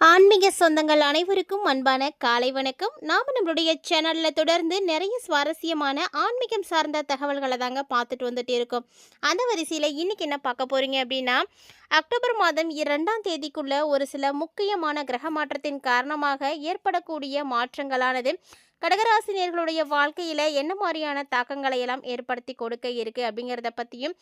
ஆன்மீக சொந்தங்கள் அனைவருக்கும் அன்பான காலை வணக்கம். நாம் நம்மளுடைய சேனலில் தொடர்ந்து நிறைய சுவாரஸ்யமான ஆன்மீகம் சார்ந்த தகவல்களை தாங்க பார்த்துட்டு வந்துட்டு இருக்கோம். அந்த வரிசையில் இன்னைக்கு என்ன பார்க்க போகிறீங்க அப்படின்னா அக்டோபர் மாதம் இரண்டாம் தேதிக்குள்ள ஒரு சில முக்கியமான கிரக மாற்றத்தின் காரணமாக ஏற்படக்கூடிய மாற்றங்களானது கடகராசினியர்களுடைய வாழ்க்கையில் என்ன மாதிரியான தாக்கங்களை எல்லாம் ஏற்படுத்தி கொடுக்க இருக்குது அப்படிங்கிறத பற்றியும்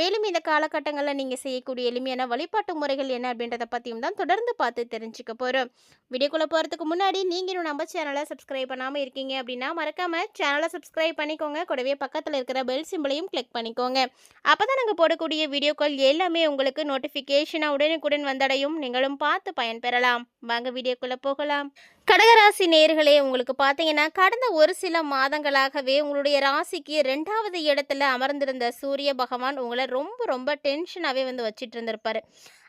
மேலும் இந்த காலகட்டங்களில் நீங்கள் செய்யக்கூடிய எளிமையான வழிபாட்டு முறைகள் என்ன அப்படின்றத பற்றியும் தான் தொடர்ந்து பார்த்து தெரிஞ்சுக்க போகிறோம் வீடியோக்குள்ளே போகிறதுக்கு முன்னாடி நீங்கள் நம்ம சேனலை சப்ஸ்கிரைப் பண்ணாமல் இருக்கீங்க அப்படின்னா மறக்காமல் சேனலை சப்ஸ்கிரைப் பண்ணிக்கோங்க. கூடவே பக்கத்தில் இருக்கிற பெல் சிம்பிளையும் கிளிக் பண்ணிக்கோங்க. அப்போ தான் நாங்கள் போடக்கூடிய வீடியோக்கள் எல்லாமே உங்களுக்கு நோட்டிஃபிகேஷனாக உடனுக்குடன் வந்தடையும். நீங்களும் பார்த்து பயன்பெறலாம். வாங்க வீடியோக்குள்ளே போகலாம். கடகராசி நேர்களே உங்களுக்கு பார்த்தீங்கன்னா கடந்த ஒரு சில மாதங்களாகவே உங்களுடைய ராசிக்கு ரெண்டாவது இடத்துல அமர்ந்திருந்த சூரிய பகவான் உங்களை ரொம்ப ரொம்ப டென்ஷனாகவே வந்து வச்சுட்டு இருந்திருப்பாரு.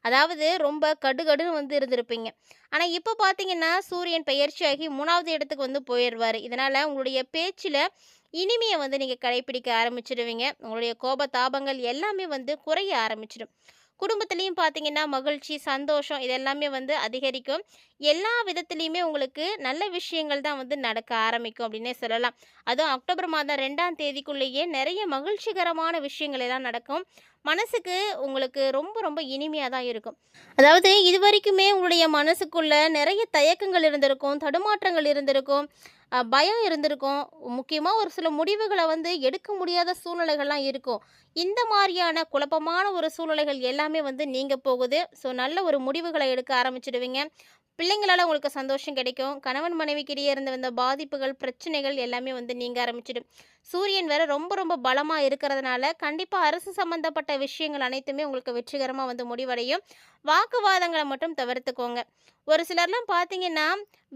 அதாவது ரொம்ப கடுகடுன்னு வந்து இருந்திருப்பீங்க. ஆனால் இப்போ பார்த்தீங்கன்னா சூரியன் பயிற்சியாகி மூணாவது இடத்துக்கு வந்து போயிடுவார். இதனால் உங்களுடைய பேச்சில் இனிமையை வந்து நீங்கள் கடைப்பிடிக்க ஆரம்பிச்சிடுவீங்க உங்களுடைய கோப தாபங்கள் எல்லாமே வந்து குறைய ஆரம்பிச்சிடும். குடும்பத்துலேயும் பார்த்தீங்கன்னா மகிழ்ச்சி சந்தோஷம் இதெல்லாமே வந்து அதிகரிக்கும். எல்லா விதத்துலேயுமே உங்களுக்கு நல்ல விஷயங்கள் தான் வந்து நடக்க ஆரம்பிக்கும் அப்படின்னே சொல்லலாம். அதுவும் அக்டோபர் மாதம் ரெண்டாம் தேதிக்குள்ளேயே நிறைய மகிழ்ச்சிகரமான விஷயங்கள் எல்லாம் நடக்கும். மனசுக்கு உங்களுக்கு ரொம்ப ரொம்ப இனிமையாக தான் இருக்கும். அதாவது இது வரைக்குமே உங்களுடைய மனசுக்குள்ள நிறைய தயக்கங்கள் இருந்திருக்கும் தடுமாற்றங்கள் இருந்திருக்கும் பயம் இருந்திருக்கும். முக்கியமாக ஒரு சில முடிவுகளை வந்து எடுக்க முடியாத சூழ்நிலைகள்லாம் இருக்கும். இந்த மாதிரியான குழப்பமான ஒரு சூழ்நிலைகள் எல்லாமே வந்து நீங்கள் போகுது. ஸோ நல்ல ஒரு முடிவுகளை எடுக்க ஆரம்பிச்சிடுவீங்க. பிள்ளைங்களால் உங்களுக்கு சந்தோஷம் கிடைக்கும். கணவன் மனைவிக்கிடையே இருந்த வந்த பாதிப்புகள் பிரச்சனைகள் எல்லாமே வந்து நீங்க ஆரம்பிச்சிடும். சூரியன் வேற ரொம்ப ரொம்ப பலமா இருக்கிறதுனால கண்டிப்பா அரசு சம்பந்தப்பட்ட விஷயங்கள் அனைத்துமே உங்களுக்கு வெற்றிகரமா வந்து முடிவடையும். வாக்குவாதங்களை மட்டும் தவிர்த்துக்கோங்க. ஒரு சிலர்லாம் பார்த்தீங்கன்னா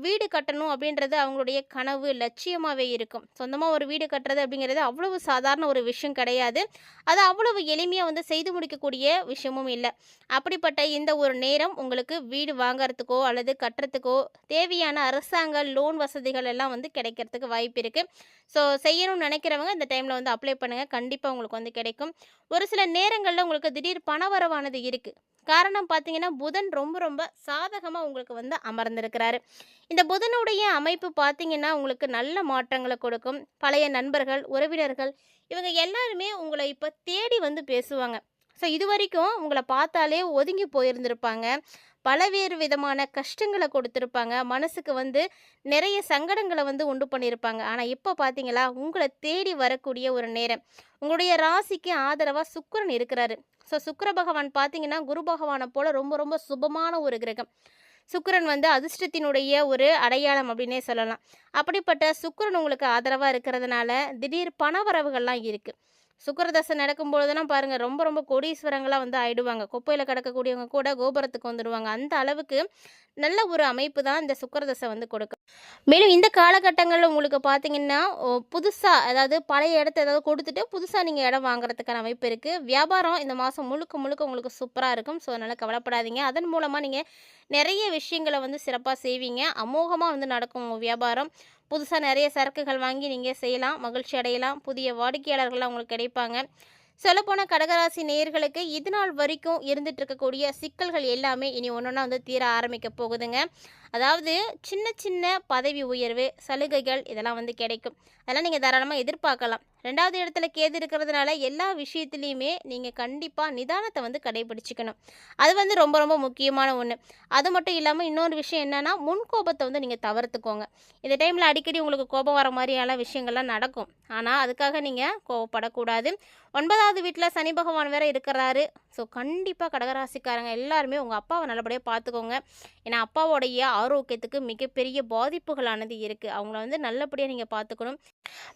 வீடு கட்டணும் அப்படின்றது அவங்களுடைய கனவு லட்சியமாகவே இருக்கும். சொந்தமாக ஒரு வீடு கட்டுறது அப்படிங்கிறது அவ்வளவு சாதாரண ஒரு விஷயம் கிடையாது. அது அவ்வளவு எளிமையாக வந்து செய்து முடிக்கக்கூடிய விஷயமும் இல்லை. அப்படிப்பட்ட இந்த ஒரு நேரம் உங்களுக்கு வீடு வாங்குறதுக்கோ அல்லது கட்டுறதுக்கோ தேவையான அரசாங்க லோன் வசதிகள் எல்லாம் வந்து கிடைக்கிறதுக்கு வாய்ப்பு இருக்குது ஸோ செய்யணும்னு நினைக்கிறவங்க இந்த டைமில் வந்து அப்ளை பண்ணுங்கள் கண்டிப்பாக உங்களுக்கு வந்து கிடைக்கும். ஒரு சில நேரங்களில் உங்களுக்கு திடீர் பணவரவானது இருக்குது காரணம் பார்த்தீங்கன்னா புதன் ரொம்ப ரொம்ப சாதகமாக உங்களுக்கு வந்து அமர்ந்திருக்கிறாரு. இந்த புதனுடைய அமைப்பு பார்த்தீங்கன்னா உங்களுக்கு நல்ல மாற்றங்களை கொடுக்கும். பழைய நண்பர்கள் உறவினர்கள் இவங்க எல்லாருமே உங்களை இப்போ தேடி வந்து பேசுவாங்க. ஸோ இது வரைக்கும் உங்களை பார்த்தாலே ஒதுங்கி போயிருந்திருப்பாங்க. பலவேறு விதமான கஷ்டங்களை கொடுத்துருப்பாங்க. மனசுக்கு வந்து நிறைய சங்கடங்களை வந்து உண்டு பண்ணியிருப்பாங்க. ஆனால் இப்போ பார்த்தீங்களா உங்களை தேடி வரக்கூடிய ஒரு நேரம். உங்களுடைய ராசிக்கு ஆதரவாக சுக்கரன் இருக்கிறாரு. ஸோ சுக்கிர பகவான் பார்த்தீங்கன்னா குரு பகவானை போல் ரொம்ப ரொம்ப சுபமான ஒரு கிரகம். சுக்கிரன் வந்து அதிர்ஷ்டத்தினுடைய ஒரு அடையாளம் அப்படின்னே சொல்லலாம். அப்படிப்பட்ட சுக்கரன் உங்களுக்கு ஆதரவாக இருக்கிறதுனால திடீர் பணவரவுகள்லாம் இருக்குது சுக்ரதசன் நடக்கும் பொழுதுலாம் பாருங்கள் ரொம்ப ரொம்ப கோடீஸ்வரங்களாக வந்து ஆயிடுவாங்க. குப்பையில் கிடக்கக்கூடியவங்க கூட கோபுரத்துக்கு வந்துடுவாங்க. அந்த அளவுக்கு நல்ல ஒரு அமைப்பு தான் இந்த சுக்கரதசை வந்து கொடுக்கும் மேலும் இந்த காலகட்டங்களில் உங்களுக்கு பார்த்தீங்கன்னா புதுசாக அதாவது பழைய இடத்த ஏதாவது கொடுத்துட்டு புதுசாக நீங்கள் இடம் வாங்குறதுக்கான அமைப்பு இருக்குது வியாபாரம் இந்த மாதம் முழுக்க முழுக்க உங்களுக்கு சூப்பராக இருக்கும். ஸோ அதனால் கவலைப்படாதீங்க. அதன் மூலமாக நீங்கள் நிறைய விஷயங்களை வந்து சிறப்பாக செய்வீங்க. அமோகமாக வந்து நடக்கும் வியாபாரம். புதுசாக நிறைய சரக்குகள் வாங்கி நீங்கள் செய்யலாம் மகிழ்ச்சி அடையலாம் புதிய வாடிக்கையாளர்கள்லாம் உங்களுக்கு கிடைப்பாங்க. சொல்லப்போனால் கடகராசி நேயர்களுக்கு இது நாள் வரைக்கும் இருந்துட்டு இருக்கக்கூடிய சிக்கல்கள் எல்லாமே இனி ஒன்றா வந்து தீர ஆரம்பிக்க போகுதுங்க. அதாவது சின்ன சின்ன பதவி உயர்வு சலுகைகள் இதெல்லாம் வந்து கிடைக்கும். அதெல்லாம் நீங்கள் தாராளமாக எதிர்பார்க்கலாம். ரெண்டாவது இடத்துல கேது இருக்கிறதுனால எல்லா விஷயத்துலையுமே நீங்கள் கண்டிப்பாக நிதானத்தை வந்து கடைபிடிச்சிக்கணும். அது வந்து ரொம்ப ரொம்ப முக்கியமான ஒன்று அது மட்டும் இல்லாமல் இன்னொரு விஷயம் என்னென்னா முன் கோபத்தை வந்து நீங்கள் தவிர்த்துக்கோங்க. இந்த டைமில் அடிக்கடி உங்களுக்கு கோபம் வர மாதிரியான விஷயங்கள்லாம் நடக்கும். ஆனால் அதுக்காக நீங்கள் கோவப்படக்கூடாது. ஒன்பதாவது வீட்டில் சனி பகவான் வேற இருக்கிறாரு. ஸோ கண்டிப்பாக கடகராசிக்காரங்க எல்லாருமே உங்கள் அப்பாவை நல்லபடியாக பார்த்துக்கோங்க. ஏன்னா அப்பாவோடைய ஆரோக்கியத்துக்கு மிகப்பெரிய பாதிப்புகளானது இருக்குது அவங்கள வந்து நல்லபடியாக நீங்கள் பார்த்துக்கணும்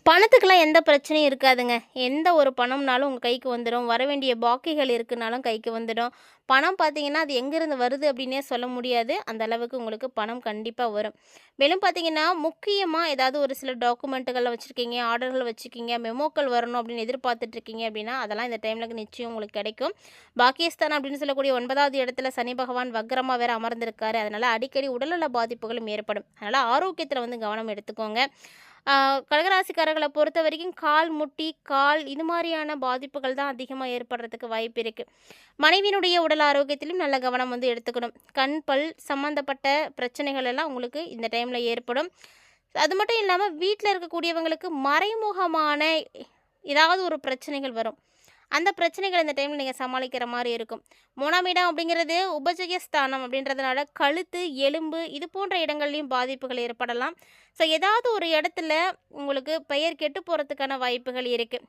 பணத்துக்கெல்லாம் எந்த பிரச்சனையும் இருக்காதுங்க. எந்த ஒரு பணம்னாலும் உங்கள் கைக்கு வந்துடும். வர வேண்டிய பாக்கிகள் இருக்குனாலும் கைக்கு வந்துடும். பணம் பார்த்தீங்கன்னா அது எங்கேருந்து வருது அப்படின்னே சொல்ல முடியாது. அந்த அளவுக்கு உங்களுக்கு பணம் கண்டிப்பாக வரும். மேலும் பார்த்தீங்கன்னா முக்கியமாக ஏதாவது ஒரு சில டாக்குமெண்ட்டுகளை வச்சுருக்கீங்க ஆர்டர்கள் வச்சுருக்கீங்க மெமோக்கள் வரணும் அப்படின்னு எதிர்பார்த்துட்டு இருக்கீங்க அப்படின்னா அதெல்லாம் இந்த டைமில் நிச்சயம் உங்களுக்கு கிடைக்கும். பாக்கியஸ்தான் அப்படின்னு சொல்லக்கூடிய ஒன்பதாவது இடத்துல சனி பகவான் வக்ரமாக வேறு அமர்ந்திருக்காரு. அதனால் அடிக்கடி உடல்நல பாதிப்புகளும் ஏற்படும். அதனால் ஆரோக்கியத்தில் வந்து கவனம் எடுத்துக்கோங்க. கடகராசிக்காரர்களை பொறுத்த வரைக்கும் கால் முட்டி கால் இது மாதிரியான பாதிப்புகள் தான் அதிகமாக ஏற்படுறதுக்கு வாய்ப்பு இருக்குது மனைவியினுடைய உடல் ஆரோக்கியத்திலும் நல்ல கவனம் வந்து எடுத்துக்கணும். கண் பல் சம்மந்தப்பட்ட பிரச்சனைகள் எல்லாம் உங்களுக்கு இந்த டைமில் ஏற்படும். அது மட்டும் இல்லாமல் வீட்டில் இருக்கக்கூடியவங்களுக்கு மறைமுகமான ஏதாவது ஒரு பிரச்சனைகள் வரும். அந்த பிரச்சனைகள் இந்த டைமில் நீங்கள் சமாளிக்கிற மாதிரி இருக்கும். மூணாம் இடம் அப்படிங்கிறது உபஜய ஸ்தானம் அப்படின்றதுனால கழுத்து எலும்பு இது போன்ற இடங்கள்லையும் பாதிப்புகள் ஏற்படலாம். ஸோ ஏதாவது ஒரு இடத்துல உங்களுக்கு பெயர் கெட்டு போகிறதுக்கான வாய்ப்புகள் இருக்குது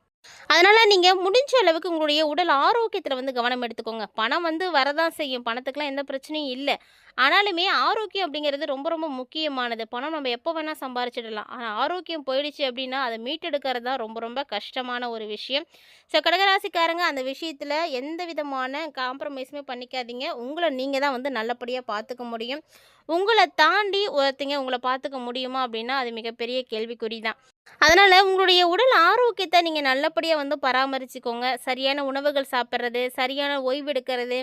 அதனால் நீங்கள் முடிஞ்ச அளவுக்கு உங்களுடைய உடல் ஆரோக்கியத்தில் வந்து கவனம் எடுத்துக்கோங்க. பணம் வந்து வரதான் செய்யும். பணத்துக்கெலாம் எந்த பிரச்சனையும் இல்லை. ஆனாலுமே ஆரோக்கியம் அப்படிங்கிறது ரொம்ப ரொம்ப முக்கியமானது. பணம் நம்ம எப்போ வேணால் சம்பாரிச்சிடலாம். ஆனால் ஆரோக்கியம் போயிடுச்சு அப்படின்னா அதை மீட்டெடுக்கிறது தான் ரொம்ப ரொம்ப கஷ்டமான ஒரு விஷயம். ஸோ கடகராசிக்காரங்க அந்த விஷயத்தில் எந்த விதமான காம்ப்ரமைஸுமே பண்ணிக்காதீங்க. உங்களை நீங்கள் தான் வந்து நல்லபடியாக பார்த்துக்க முடியும். உங்களை தாண்டி ஒருத்தங்க உங்களை பார்த்துக்க முடியுமா அப்படின்னா அது மிகப்பெரிய கேள்விக்குறி தான். அதனால் உங்களுடைய உடல் ஆரோக்கியத்தை நீங்கள் நல்லபடியாக வந்து பராமரிச்சுக்கோங்க. சரியான உணவுகள் சாப்பிட்றது சரியான ஓய்வெடுக்கிறது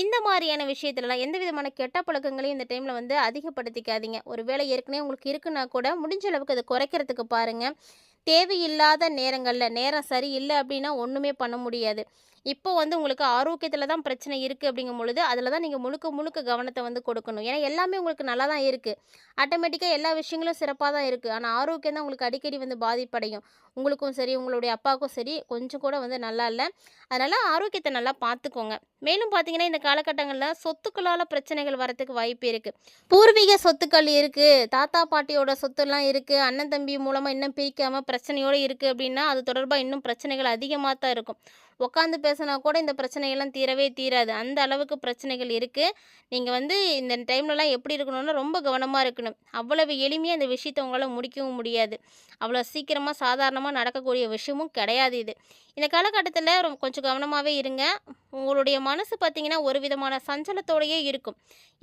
இந்த மாதிரியான விஷயத்துலலாம் எந்த விதமான கெட்ட பழக்கங்களையும் இந்த டைமில் வந்து அதிகப்படுத்திக்காதீங்க. ஒரு வேளை ஏற்கனவே உங்களுக்கு இருக்குன்னா கூட முடிஞ்ச அளவுக்கு அதை குறைக்கிறதுக்கு பாருங்கள் தேவையில்லாத நேரங்களில் நேரம் சரியில்லை அப்படின்னா ஒன்றுமே பண்ண முடியாது. இப்போ வந்து உங்களுக்கு ஆரோக்கியத்தில் தான் பிரச்சனை இருக்குது அப்படிங்கும் பொழுது அதில் தான் நீங்கள் முழுக்க முழுக்க கவனத்தை வந்து கொடுக்கணும். ஏன்னா எல்லாமே உங்களுக்கு நல்லா தான் இருக்குது ஆட்டோமேட்டிக்காக எல்லா விஷயங்களும் சிறப்பாக தான் இருக்குது ஆனால் ஆரோக்கியம் தான் உங்களுக்கு அடிக்கடி வந்து பாதிப்படையும். உங்களுக்கும் சரி உங்களுடைய அப்பாவுக்கும் சரி கொஞ்சம் கூட வந்து நல்லா இல்லை. அதனால் ஆரோக்கியத்தை நல்லா பார்த்துக்கோங்க மேலும் பார்த்தீங்கன்னா இந்த காலகட்டங்களில் சொத்துக்களால் பிரச்சனைகள் வரத்துக்கு வாய்ப்பு இருக்குது பூர்வீக சொத்துக்கள் இருக்குது தாத்தா பாட்டியோட சொத்துலாம் இருக்குது அண்ணன் தம்பி மூலமாக இன்னும் பிரிக்காமல் பிரச்சனையோடு இருக்குது அப்படின்னா அது தொடர்பாக இன்னும் பிரச்சனைகள் அதிகமாக தான் இருக்கும். உட்காந்து பேசினா கூட இந்த பிரச்சனைகள்லாம் தீரவே தீராது. அந்த அளவுக்கு பிரச்சனைகள் இருக்குது நீங்கள் வந்து இந்த டைம்லலாம் எப்படி இருக்கணும்னா ரொம்ப கவனமாக இருக்கணும். அவ்வளவு எளிமையாக இந்த விஷயத்தை உங்களால் முடிக்கவும் முடியாது. அவ்வளோ சீக்கிரமாக சாதாரணமாக நடக்கக்கூடிய விஷயமும் கிடையாது இது. இந்த காலகட்டத்தில் ரொம்ப கொஞ்சம் கவனமாகவே இருங்க. உங்களுடைய மனசு பார்த்தீங்கன்னா ஒரு விதமான சஞ்சலத்தோடையே இருக்கும்.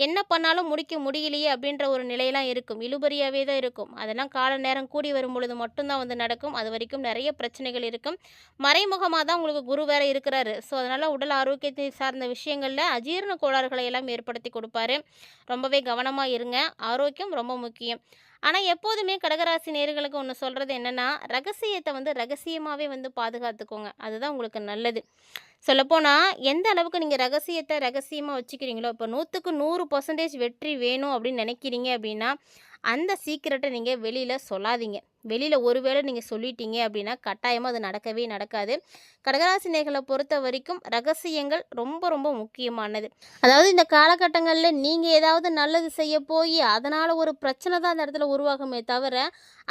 என்ன பண்ணாலும் முடிக்க முடியலையே அப்படின்ற ஒரு நிலையெல்லாம் இருக்கும். இழுபறியாகவே தான் இருக்கும். அதெல்லாம் கால நேரம் கூடி வரும் பொழுது மட்டும்தான் வந்து நடக்கும். அது வரைக்கும் நிறைய பிரச்சனைகள் இருக்கும். மறைமுகமாக தான் உங்களுக்கு குரு வேறு இருக்கிறாரு. ஸோ அதனால் உடல் ஆரோக்கியத்தை சார்ந்த விஷயங்களில் அஜீரண கோளாறுகளை எல்லாம் ஏற்படுத்தி கொடுப்பாரு. ரொம்பவே கவனமாக இருங்க. ஆரோக்கியம் ரொம்ப முக்கியம். ஆனால் எப்போதுமே கடகராசி நேர்களுக்கு ஒன்று சொல்கிறது என்னென்னா ரகசியத்தை வந்து ரகசியமாகவே வந்து பாதுகாத்துக்கோங்க. அதுதான் உங்களுக்கு நல்லது. சொல்லப்போனால் எந்த அளவுக்கு நீங்கள் ரகசியத்தை ரகசியமாக வச்சுக்கிறீங்களோ இப்போ நூற்றுக்கு நூறு பர்சன்டேஜ் வெற்றி வேணும் அப்படின்னு நினைக்கிறீங்க அப்படின்னா அந்த சீக்கிரட்டை நீங்கள் வெளியில் சொல்லாதீங்க. வெளியில் ஒருவேளை நீங்கள் சொல்லிட்டீங்க அப்படின்னா கட்டாயமாக அது நடக்கவே நடக்காது. கடகராசி பொறுத்த வரைக்கும் ரகசியங்கள் ரொம்ப ரொம்ப முக்கியமானது. அதாவது இந்த காலகட்டங்களில் நீங்கள் ஏதாவது நல்லது செய்ய போய் அதனால் ஒரு பிரச்சனை தான் அந்த இடத்துல உருவாகுமே தவிர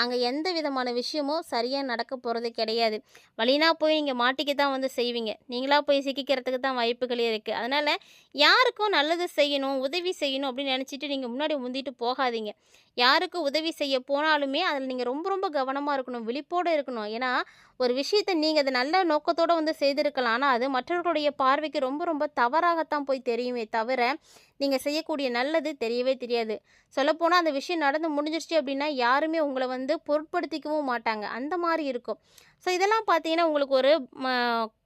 அங்கே எந்த விதமான விஷயமும் சரியாக நடக்க போகிறது கிடையாது. வழினா போய் நீங்கள் மாட்டிக்க தான் வந்து செய்வீங்க. நீங்களாக போய் சிக்கிக்கிறதுக்கு தான் வாய்ப்புகள் இருக்குது அதனால் யாருக்கும் நல்லது செய்யணும் உதவி செய்யணும் அப்படின்னு நினச்சிட்டு நீங்கள் முன்னாடி முந்திட்டு போகாதீங்க. யாருக்கு உதவி செய்ய போனாலுமே அதில் நீங்கள் ரொம்ப ரொம்ப கவனமாக இருக்கணும் விழிப்போடு இருக்கணும். ஏன்னா ஒரு விஷயத்தை நீங்கள் அதை நல்ல நோக்கத்தோடு வந்து செய்திருக்கலாம். ஆனால் அது மற்றவர்களுடைய பார்வைக்கு ரொம்ப ரொம்ப தவறாகத்தான் போய் தெரியுமே தவிர நீங்கள் செய்யக்கூடிய நல்லது தெரியவே தெரியாது. சொல்லப்போனால் அந்த விஷயம் நடந்து முடிஞ்சிருச்சு அப்படின்னா யாருமே உங்களை வந்து பொருட்படுத்திக்கவும் மாட்டாங்க. அந்த மாதிரி இருக்கும். ஸோ இதெல்லாம் பார்த்தீங்கன்னா உங்களுக்கு ஒரு ம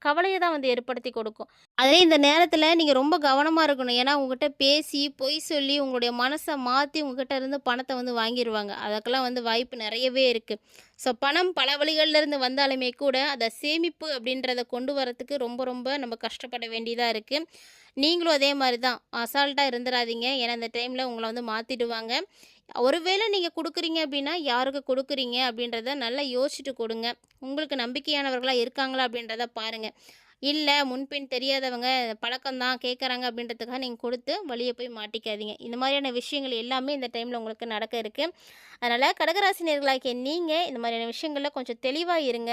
கவலையை தான் வந்து ஏற்படுத்தி கொடுக்கும். அதே இந்த நேரத்தில் நீங்கள் ரொம்ப கவனமாக இருக்கணும். ஏன்னா உங்ககிட்ட பேசி பொய் சொல்லி உங்களுடைய மனசை மாற்றி உங்ககிட்ட இருந்து பணத்தை வந்து வாங்கிடுவாங்க அதுக்கெல்லாம் வந்து வாய்ப்பு நிறையவே இருக்குது ஸோ பணம் பல வழிகள்லேருந்து வந்தாலுமே கூட அதை சேமிப்பு அப்படின்றத கொண்டு வரத்துக்கு ரொம்ப ரொம்ப நம்ம கஷ்டப்பட வேண்டியதாக இருக்குது நீங்களும் அதே மாதிரி தான். அசால்ட்டாக இருந்துடாதீங்க ஏன்னா இந்த டைமில் உங்களை வந்து மாற்றிடுவாங்க ஒருவேளை நீங்கள் கொடுக்குறீங்க அப்படின்னா யாருக்கு கொடுக்குறீங்க அப்படின்றத நல்லா யோசிச்சுட்டு கொடுங்க. உங்களுக்கு நம்பிக்கையானவர்களாக இருக்காங்களா அப்படின்றத பாருங்கள் இல்லை முன்பின் தெரியாதவங்க பழக்கம்தான் கேட்குறாங்க அப்படின்றதுக்காக நீங்கள் கொடுத்து வழியை போய் மாட்டிக்காதீங்க. இந்த மாதிரியான விஷயங்கள் எல்லாமே இந்த டைமில் உங்களுக்கு நடக்க இருக்குது அதனால் கடகராசி நேர்களாகிய நீங்கள் இந்த மாதிரியான விஷயங்களில் கொஞ்சம் தெளிவாக இருங்க.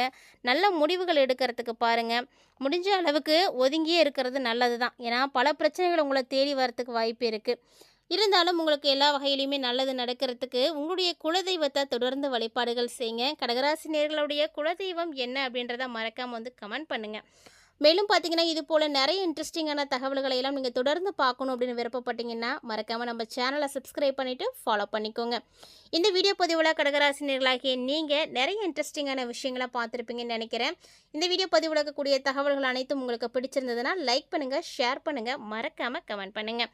நல்ல முடிவுகள் எடுக்கிறதுக்கு பாருங்கள் முடிஞ்ச அளவுக்கு ஒதுங்கியே இருக்கிறது நல்லது தான் ஏன்னா பல பிரச்சனைகள் உங்களை தேடி வரத்துக்கு வாய்ப்பு இருக்குது இருந்தாலும் உங்களுக்கு எல்லா வகையிலையுமே நல்லது நடக்கிறதுக்கு உங்களுடைய குலதெய்வத்தை தொடர்ந்து வழிபாடுகள் செய்யுங்க. கடகராசி நேர்களுடைய குலதெய்வம் என்ன அப்படின்றத மறக்காமல் வந்து கமெண்ட் பண்ணுங்கள் மேலும் பார்த்தீங்கன்னா இது போல் நிறைய இன்ட்ரெஸ்டிங்கான தகவல்களை எல்லாம் நீங்கள் தொடர்ந்து பார்க்கணும் அப்படின்னு விருப்பப்பட்டீங்கன்னா மறக்காமல் நம்ம சேனலை சப்ஸ்கிரைப் பண்ணிவிட்டு ஃபாலோ பண்ணிக்கோங்க. இந்த வீடியோ பதிவில் கடகராசினியர்களாகிய நீங்கள் நிறைய இன்ட்ரெஸ்டிங்கான விஷயங்களை பார்த்துருப்பீங்கன்னு நினைக்கிறேன். இந்த வீடியோ பதிவிலக்கக்கூடிய தகவல்கள் அனைத்தும் உங்களுக்கு பிடிச்சிருந்ததுன்னா லைக் பண்ணுங்கள் ஷேர் பண்ணுங்கள் மறக்காமல் கமெண்ட் பண்ணுங்கள்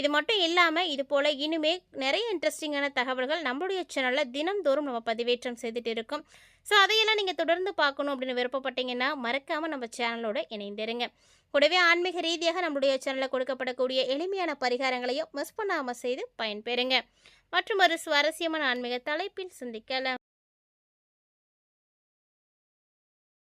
இது மட்டும் இல்லாமல் இது போல் இனிமே நிறைய இன்ட்ரெஸ்டிங்கான தகவல்கள் நம்மளுடைய சேனலில் தினம்தோறும் நம்ம பதிவேற்றம் செய்துட்டு இருக்கோம். ஸோ அதையெல்லாம் நீங்கள் தொடர்ந்து பார்க்கணும் அப்படின்னு விருப்பப்பட்டீங்கன்னா மறக்காமல் நம்ம சேனலோடு இணைந்திருங்க. கூடவே ஆன்மீக ரீதியாக நம்மளுடைய சேனலில் கொடுக்கப்படக்கூடிய எளிமையான பரிகாரங்களையும் மிஸ் பண்ணாமல் செய்து பயன்பெறுங்க. மற்றும் ஒரு சுவாரஸ்யமான ஆன்மீக தலைப்பில் சிந்திக்கலாம்.